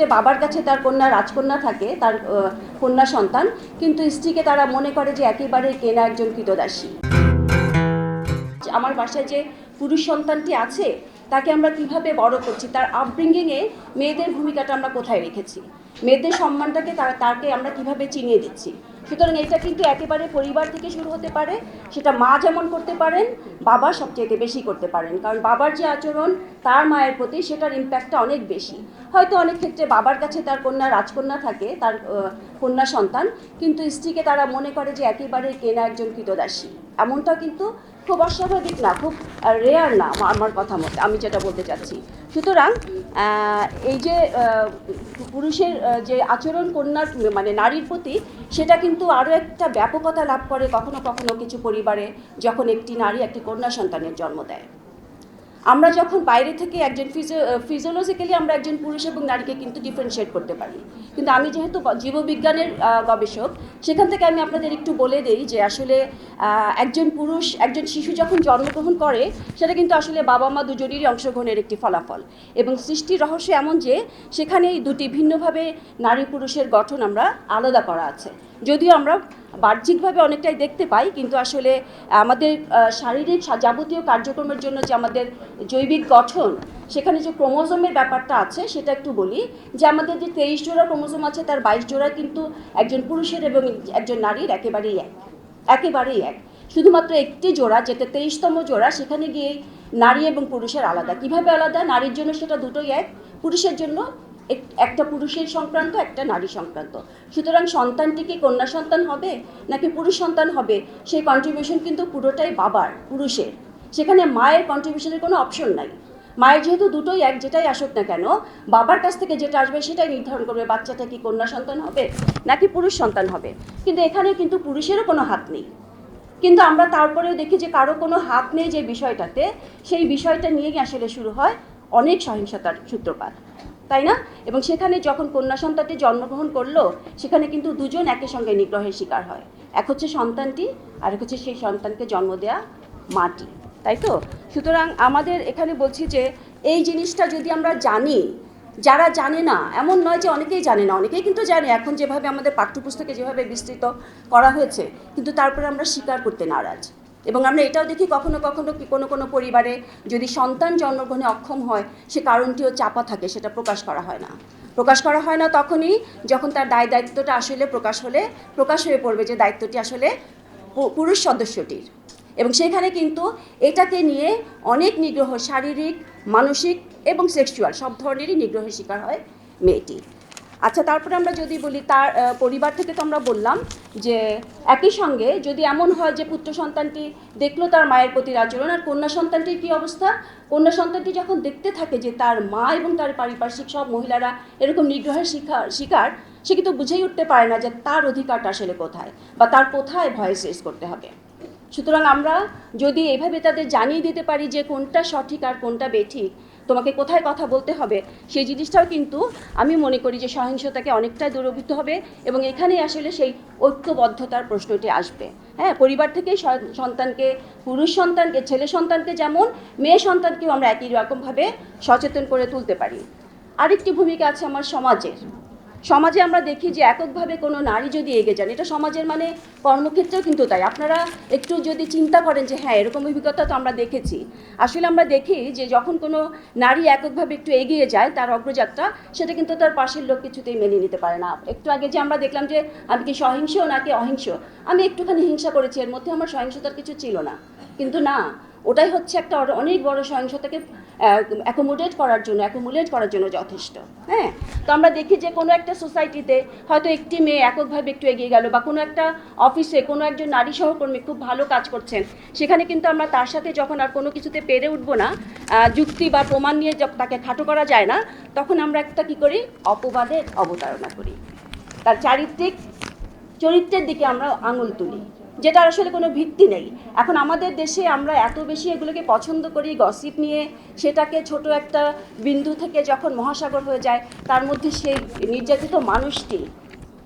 যে বাবার কাছে তার কন্যা, রাজকন্যা থাকে, তার কন্যা সন্তান, কিন্তু স্ত্রীকে তারা মনে করে যে একেবারে কেনা একজন কৃতদাসী। আমার বাসায় যে পুরুষ সন্তানটি আছে, তাকে আমরা কীভাবে বড় করছি, তার আপব্রিঙ্গিংয়ে মেয়েদের ভূমিকাটা আমরা কোথায় রেখেছি? মেয়েদের সম্মানটাকে তাকে আমরা কীভাবে চিনিয়ে দিচ্ছি? সুতরাং এটা কিন্তু একেবারে পরিবার থেকে শুরু হতে পারে, সেটা মা যেমন করতে পারেন, বাবা সবচেয়ে বেশি করতে পারেন। কারণ বাবার যে আচরণ, তার মায়ের প্রতি সেটার ইম্প্যাক্টটা অনেক বেশি। হয়তো অনেক ক্ষেত্রে বাবার কাছে তার কন্যা, রাজকন্যা থাকে, তার কন্যা সন্তান, কিন্তু স্ত্রীকে তারা মনে করে যে একেবারে কেনা একজন কৃতদাসী। এমনটা কিন্তু খুব অস্বাভাবিক না, খুব রেয়ার না আমার কথা মতে, আমি যেটা বলতে চাচ্ছি। সুতরাং এই যে পুরুষের যে আচরণ কন্যার মানে নারীর প্রতি, সেটা কিন্তু আরও একটা ব্যাপকতা লাভ করে কখনো কখনো কিছু পরিবারে, যখন একটি নারী একটি কন্যা সন্তানের জন্ম দেয়। আমরা যখন বাইরে থেকে একজন ফিজিও ফিজিওলজিক্যালি আমরা একজন পুরুষ এবং নারীকে কিন্তু ডিফারেন্সিয়েট করতে পারি। কিন্তু আমি যেহেতু জীববিজ্ঞানের গবেষক, সেখান থেকে আমি আপনাদের একটু বলে দেই যে আসলে একজন পুরুষ, একজন শিশু যখন জন্মগ্রহণ করে, সেটা কিন্তু আসলে বাবা মা দুজনেরই অংশগ্রহণের একটি ফলাফল। এবং সৃষ্টির রহস্য এমন যে সেখানে এই দুটি ভিন্নভাবে নারী পুরুষের গঠন আমরা আলাদা করা আছে। যদিও আমরা বাহ্যিকভাবে অনেকটাই দেখতে পাই, কিন্তু আসলে আমাদের শারীরিক যাবতীয় কার্যক্রমের জন্য যে আমাদের জৈবিক গঠন, সেখানে যে ক্রোমোজোমের ব্যাপারটা আছে, সেটা একটু বলি। যে আমাদের যে তেইশ জোড়া ক্রোমোজোম আছে, তার বাইশ জোড়া কিন্তু একজন পুরুষের এবং একজন নারীর একেবারেই এক একেবারেই এক। শুধুমাত্র একটি জোড়া, যেটা তেইশতম জোড়া, সেখানে গিয়ে নারী এবং পুরুষের আলাদা। কীভাবে আলাদা? নারীর জন্য সেটা দুটোই এক, পুরুষের জন্য একটা পুরুষের সংক্রান্ত, একটা নারী সংক্রান্ত। সুতরাং সন্তানটি কি কন্যা সন্তান হবে, নাকি পুরুষ সন্তান হবে? সেই কন্ট্রিবিউশন কিন্তু পুরোটাই বাবার, পুরুষের। সেখানে মায়ের কন্ট্রিবিউশনের কোনো অপশন নাই। মায়ের যেহেতু দুটোই এক, যেটাই আসুক না কেন, বাবার কাছ থেকে যেটা আসবে সেটাই নির্ধারণ করবে, বাচ্চাটা কি কন্যা সন্তান হবে, নাকি পুরুষ সন্তান হবে। কিন্তু এখানে কিন্তু পুরুষেরও কোনো হাত নেই। কিন্তু আমরা তারপরেও দেখি যে কারও কোনো হাত নেই যে বিষয়টাতে, সেই বিষয়টা নিয়েই আসলে শুরু হয় অনেক সহিংসতার সূত্রপাত। তাই না? এবং সেখানে যখন কন্যা সন্তানটি জন্মগ্রহণ করল, সেখানে কিন্তু দুজন একই সঙ্গে নিগ্রহের শিকার হয়। এক হচ্ছে সন্তানটি আর এক হচ্ছে সেই সন্তানকে জন্ম দেয়া মাটি। তাই তো? সুতরাং আমাদের এখানে বলছি যে, এই জিনিসটা যদি আমরা জানি, যারা জানে না, এমন নয় যে অনেকেই জানে না, অনেকেই কিন্তু জানে, এখন যেভাবে আমাদের পাঠ্যপুস্তকে যেভাবে বিস্তৃত করা হয়েছে, কিন্তু তারপরে আমরা স্বীকার করতে নারাজ। এবং আমরা এটাও দেখি কখনো কখনো কোনো কোনো পরিবারে যদি সন্তান জন্মগ্রহণে অক্ষম হয়, সে কারণটিও চাপা থাকে, সেটা প্রকাশ করা হয় না। প্রকাশ করা হয় না তখনই যখন তার দায় দায়িত্বটা আসলে প্রকাশ হলে, প্রকাশ হয়ে পড়বে যে দায়িত্বটি আসলে পুরুষ সদস্যটির। এবং সেখানে কিন্তু এটাকে নিয়ে অনেক নিগ্রহ, শারীরিক, মানসিক এবং সেক্সুয়াল সব ধরনেরই নিগ্রহের শিকার হয় মেয়েটি। আচ্ছা তারপরে আমরা যদি বলি তার পরিবার থেকে তো আমরা বললাম যে একই সঙ্গে যদি এমন হয় যে পুত্র সন্তানটি দেখল তার মায়ের প্রতি আচরণ আর কন্যা সন্তানটির কী অবস্থা? কন্যা সন্তানটি যখন দেখতে থাকে যে তার মা এবং তার পারিপার্শ্বিক সব মহিলারা এরকম নিগ্রহের শিকার শিকার, সে কিন্তু বুঝেই উঠতে পারে না যে তার অধিকারটা আসলে কোথায় বা তার কোথায় ভয়েস রেস করতে হবে। সুতরাং আমরা যদি এভাবে তাদের জানিয়ে দিতে পারি যে কোনটা সঠিক আর কোনটা বেঠিক তোমাকে কোথায় কথা বলতে হবে? সেই জিনিসটাও কিন্তু আমি মনে করি যে সহিংসতাকে অনেকটাই দূরভূত হবে এবং এখানেই আসলে সেই ঐক্যবদ্ধতার প্রশ্নটি আসবে। হ্যাঁ পরিবার থেকেই স- সন্তানকে, পুরুষ সন্তানকে, ছেলে সন্তানকে যেমন, মেয়ে সন্তানকেও আমরা একই রকমভাবে সচেতন করে তুলতে পারি। আরেকটি ভূমিকা আছে আমার সমাজের। সমাজে আমরা দেখি যে এককভাবে কোনো নারী যদি এগিয়ে যান, এটা সমাজের মানে কর্মক্ষেত্রেও কিন্তু তাই। আপনারা একটু যদি চিন্তা করেন যে হ্যাঁ এরকম অভিজ্ঞতা তো আমরা দেখেছি। আসলে আমরা দেখি যে যখন কোনো নারী এককভাবে একটু এগিয়ে যায় তার অগ্রযাত্রা, সেটা কিন্তু তার পাশের লোক কিছুতেই মেনে নিতে পারে না। একটু আগে যে আমরা দেখলাম যে আমি কি সহিংস নাকি অহিংস? আমি একটুখানি হিংসা করেছি, এর মধ্যে আমার সহিংসতার কিছু ছিল না। কিন্তু না ওটাই হচ্ছে একটা অনেক বড় সহিংসতাকে অ্যাকোমোডেট করার জন্য অ্যাকোমোডেট করার জন্য যথেষ্ট হ্যাঁ? তো আমরা দেখি যে কোনো একটা সোসাইটিতে হয়তো একটি মেয়ে এককভাবে একটু এগিয়ে গেল বা কোনো একটা অফিসে কোনো একজন নারী সহকর্মী খুব ভালো কাজ করছেন, সেখানে কিন্তু আমরা তার সাথে যখন আর কোনো কিছুতে পেরে উঠবো না যুক্তি বা প্রমাণ নিয়ে তাকে খাটো করা যায় না, তখন আমরা একটা কী করি? অপবাদের অবতারণা করি। তার চারিত্রিক চরিত্রের দিকে আমরা আঙুল তুলি। যেটা আসলে কোনো ভিত্তি নেই। এখন আমাদের দেশে আমরা এত বেশি এগুলোকে পছন্দ করি গসিপ নিয়ে, সেটাকে ছোট একটা বিন্দু থেকে যখন মহাসাগর হয়ে যায়, তার মধ্যে সেই নির্যাতিত মানুষটি,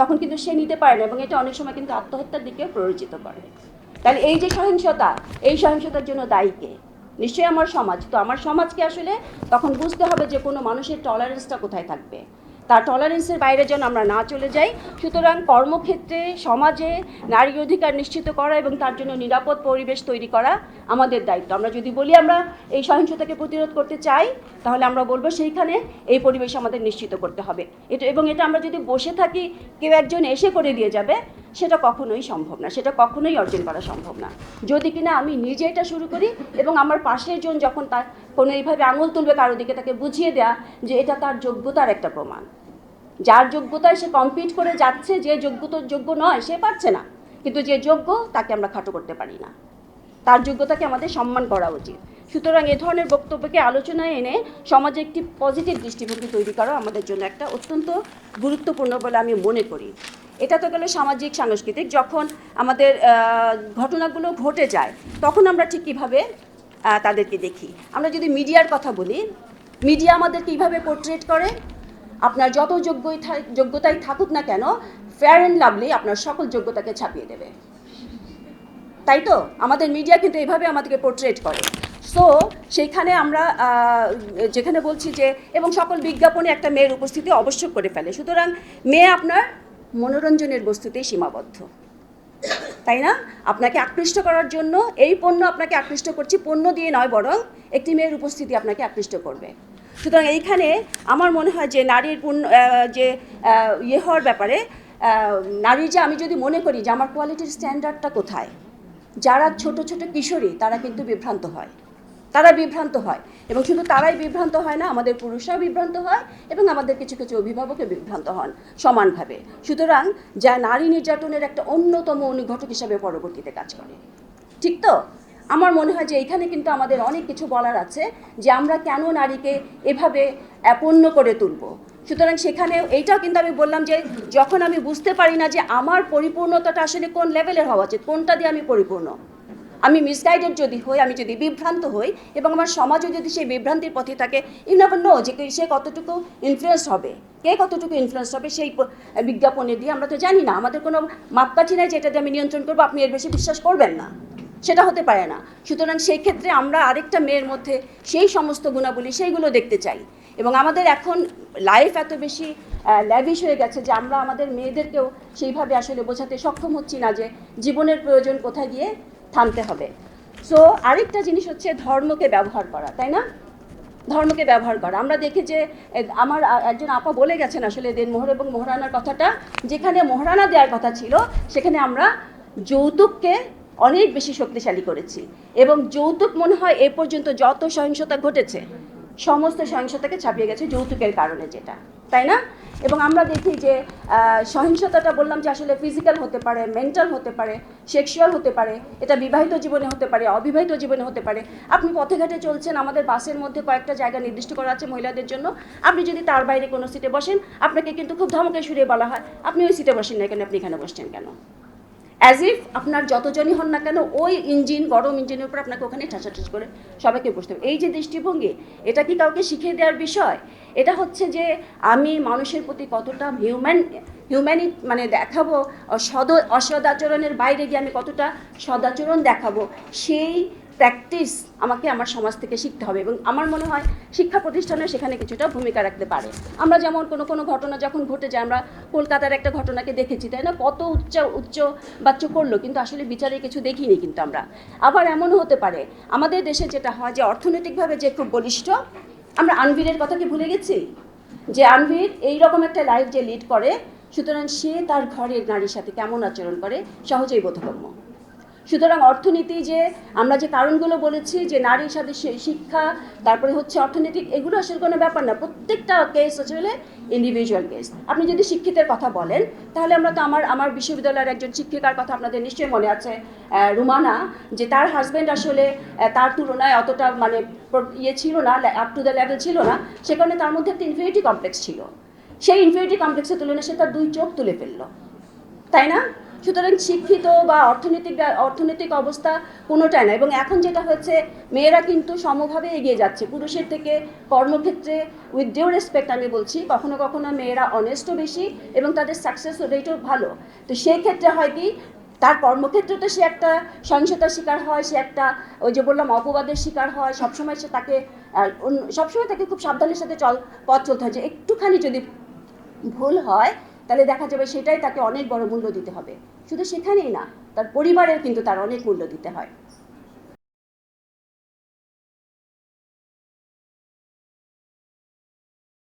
তখন কিন্তু সে নিতে পারে না এবং এটা অনেক সময় কিন্তু আত্মহত্যার দিকেও প্ররোচিত করে। তাহলে এই যে সহিংসতা, এই সহিংসতার জন্য দায়ী কে? নিশ্চয়ই আমার সমাজ। তো আমার সমাজকে আসলে তখন বুঝতে হবে যে কোনো মানুষের টলারেন্সটা কোথায় থাকবে? তার টলারেন্সের বাইরে যেন আমরা না চলে যাই। সুতরাং কর্মক্ষেত্রে সমাজে নারী অধিকার নিশ্চিত করা এবং তার জন্য নিরাপদ পরিবেশ তৈরি করা আমাদের দায়িত্ব। আমরা যদি বলি আমরা এই সহিংসতাকে প্রতিরোধ করতে চাই, তাহলে আমরা বলব সেইখানে এই পরিবেশ আমাদের নিশ্চিত করতে হবে। এটা এবং এটা আমরা যদি বসে থাকি, কেউ একজন এসে করে দিয়ে যাবে, সেটা কখনোই সম্ভব না। সেটা কখনোই অর্জন করা সম্ভব না। যদি কিনা আমি নিজে এটা শুরু করি এবং আমার পাশের জন যখন তার কোনো এইভাবে আঙুল তুলবে কারও দিকে, তাকে বুঝিয়ে দেওয়া যে এটা তার যোগ্যতার একটা প্রমাণ। যার যোগ্যতায় সে কম্পিট করে যাচ্ছে, যে যোগ্যতা, যোগ্য নয়, সে পারছে না। কিন্তু যে যোগ্য, তাকে আমরা খাটো করতে পারি না। তার যোগ্যতাকে আমাদের সম্মান করা উচিত। সুতরাং এ ধরনের বক্তব্যকে আলোচনায় এনে সমাজে একটি পজিটিভ দৃষ্টিভঙ্গি তৈরি করা আমাদের জন্য একটা অত্যন্ত গুরুত্বপূর্ণ বলে আমি মনে করি। এটা তো গেল সামাজিক, সাংস্কৃতিক। যখন আমাদের ঘটনাগুলো ঘটে যায়, তখন আমরা ঠিক কীভাবে তাদেরকে দেখি। আমরা যদি মিডিয়ার কথা বলি, মিডিয়া আমাদের কীভাবে পোর্ট্রেট করে, আপনার যত যোগ্যই যোগ্যতাই থাকুক না কেন ফেয়ার অ্যান্ড লাভলি আপনার সকল যোগ্যতাকে ছাপিয়ে দেবে। তাই তো? আমাদের মিডিয়া কিন্তু এভাবে আমাদেরকে পোর্ট্রেট করে। সো সেইখানে আমরা যেখানে বলছি যে, এবং সকল বিজ্ঞাপনে একটা মেয়ের উপস্থিতি অবশ্যক করে ফেলে। সুতরাং মেয়ে আপনার মনোরঞ্জনের বস্তুতেই সীমাবদ্ধ। তাই না? আপনাকে আকৃষ্ট করার জন্য এই পণ্য আপনাকে আকৃষ্ট করছি, পণ্য দিয়ে নয় বরং একটি মেয়ের উপস্থিতি আপনাকে আকৃষ্ট করবে। সুতরাং এইখানে আমার মনে হয় যে নারীর পণ্য যে ইয়ে হওয়ার ব্যাপারে নারী যে আমি যদি মনে করি যে আমার কোয়ালিটির স্ট্যান্ডার্ডটা কোথায়, যারা ছোট ছোট কিশোরী তারা কিন্তু বিভ্রান্ত হয়। তারা বিভ্রান্ত হয়। এবং শুধু তারাই বিভ্রান্ত হয় না, আমাদের পুরুষরাও বিভ্রান্ত হয় এবং আমাদের কিছু কিছু অভিভাবকও বিভ্রান্ত হন সমানভাবে। সুতরাং যা নারী নির্যাতনের একটা অন্যতম অনুঘটক হিসাবে পরবর্তীতে কাজ করে। ঠিক তো? আমার মনে হয় যে এইখানে কিন্তু আমাদের অনেক কিছু বলার আছে যে আমরা কেন নারীকে এভাবে অ্যাপন্ন করে তুলব। সুতরাং সেখানে এইটাও কিন্তু আমি বললাম যে যখন আমি বুঝতে পারি না যে আমার পরিপূর্ণতাটা আসলে কোন লেভেলের হওয়া উচিত, কোনটা দিয়ে আমি পরিপূর্ণ আমি মিসগাইডেড যদি হই, আমি যদি বিভ্রান্ত হই, এবং আমার সমাজও যদি সেই বিভ্রান্তির পথে থাকে ইউ নেভার নো যে সে কতটুকু ইনফ্লুয়েস হবে। কে কতটুকু ইনফ্লুয়েস হবে সেই বিজ্ঞাপনে দিয়ে আমরা তো জানি না। আমাদের কোনো মাপকাঠি নাই যেটা দিয়ে আমি নিয়ন্ত্রণ করব, আপনি এর বেশি বিশ্বাস করবেন না। সেটা হতে পারে না। সুতরাং সেই ক্ষেত্রে আমরা আরেকটা মেয়ের মধ্যে সেই সমস্ত গুণাবলী সেইগুলো দেখতে চাই। এবং আমাদের এখন লাইফ এত বেশি ল্যাভিশ হয়ে গেছে যে আমরা আমাদের মেয়েদেরকেও সেইভাবে আসলে বোঝাতে সক্ষম হচ্ছি না যে জীবনের প্রয়োজন কোথায় গিয়ে থামতে হবে। সো আরেকটা জিনিস হচ্ছে ধর্মকে ব্যবহার করা, তাই না? ধর্মকে ব্যবহার করা। আমরা দেখি যে আমার একজন আপা বলে গেছেন আসলে দেনমোহর এবং মোহরানার কথাটা, যেখানে মোহরানা দেওয়ার কথা ছিল, সেখানে আমরা যৌতুককে অনেক বেশি শক্তিশালী করেছি। এবং যৌতুক মনে হয় এ পর্যন্ত যত সহিংসতা ঘটেছে, সমস্ত সহিংসতাকে ছাপিয়ে গেছে যৌতুকের কারণে যেটা। তাই না? এবং আমরা দেখি যে সহিংসতাটা বললাম যে আসলে ফিজিক্যাল হতে পারে মেন্টাল হতে পারে সেক্সুয়াল হতে পারে, এটা বিবাহিত জীবনে হতে পারে, অবিবাহিত জীবনে হতে পারে। আপনি পথে ঘাটে চলছেন, আমাদের বাসের মধ্যে কয়েকটা জায়গা নির্দিষ্ট করা আছে মহিলাদের জন্য। আপনি যদি তার বাইরে কোনো সিটে বসেন, আপনাকে কিন্তু খুব ধমকে সুরে বলা হয়। আপনি ওই সিটে বসেন না কেন? আপনি এখানে বসছেন কেন? অ্যাজ ইফ আপনার যতজনই হন না কেন, ওই ইঞ্জিন, গরম ইঞ্জিনের উপর আপনাকে ওখানে ঠাসাঠাস করে সবাইকে বসতে হবে। এই যে দৃষ্টিভঙ্গি, এটা কি কাউকে শিখিয়ে দেওয়ার বিষয়? এটা হচ্ছে যে আমি মানুষের প্রতি কতটা হিউম্যান হিউম্যানি মানে দেখাবো সদ অসদাচরণের বাইরে গিয়ে আমি কতটা সদাচরণ দেখাবো, সেই প্র্যাকটিস আমাকে আমার সমাজ থেকে শিখতে হবে এবং আমার মনে হয় শিক্ষা প্রতিষ্ঠানে সেখানে কিছুটা ভূমিকা রাখতে পারে। আমরা যেমন কোনো কোনো ঘটনা যখন ঘটে যায়, আমরা কলকাতার একটা ঘটনাকে দেখেছি, তাই না? কত উচ্চ উচ্চ বাচ্চ করল, কিন্তু আসলে বিচারে কিছু দেখিনি কিন্তু আমরা। আবার এমনও হতে পারে, আমাদের দেশে যেটা হয় যে অর্থনৈতিকভাবে যে খুব বলিষ্ঠ, আমরা আনভীরের কথা কি ভুলে গেছি? যে আনভীর এই রকম একটা লাইফ যে লিড করে, সুতরাং সে তার ঘরের নারীর সাথে কেমন আচরণ করে, সহজেই বোধগম্য। সুতরাং অর্থনীতি যে, আমরা যে কারণগুলো বলেছি যে নারীর সাথে শিক্ষা, তারপরে হচ্ছে অর্থনৈতিক, এগুলো আসলে কোনো ব্যাপার না। প্রত্যেকটা কেস হলে ইন্ডিভিজুয়াল কেস আপনি যদি শিক্ষিতের কথা বলেন, তাহলে আমরা তো আমার আমার বিশ্ববিদ্যালয়ের একজন শিক্ষিকার কথা আপনাদের নিশ্চয়ই মনে আছে রুমানা, যে তার হাজব্যান্ড আসলে তার তুলনায় অতটা মানে ইয়ে ছিল না আপ টু দ্য লেভেল ছিল না। সে কারণে তার মধ্যে একটা ইনফিনিটি কমপ্লেক্স ছিল। সেই ইনফিনিটি কমপ্লেক্সের তুলনায় সে তার দুই চোখ তুলে ফেলল। তাই না? সুতরাং শিক্ষিত বা অর্থনৈতিক অর্থনৈতিক অবস্থা কোনোটাই না। এবং এখন যেটা হচ্ছে, মেয়েরা কিন্তু সমভাবে এগিয়ে যাচ্ছে। পুরুষের থেকে কর্মক্ষেত্রে উইথ ডিউ রেসপেক্ট আমি বলছি, কখনো কখনো মেয়েরা অনেস্টও বেশি এবং তাদের সাকসেস রেটও ভালো। তো সেই ক্ষেত্রে হয় কি, তার কর্মক্ষেত্রে তো সে একটা সহিংসতার শিকার হয়, সে একটা ওই যে বললাম, অপবাদের শিকার হয়। সবসময় সে তাকে সবসময় তাকে খুব সাবধানের সাথে চল, পথ চলতে হয়। যে একটুখানি যদি ভুল হয়, তাহলে দেখা যাবে সেটাই তাকে অনেক বড় মূল্য দিতে হবে। শুধু সেখানেই না তার পরিবারের কিন্তু তার অনেক মূল্য দিতে হয়।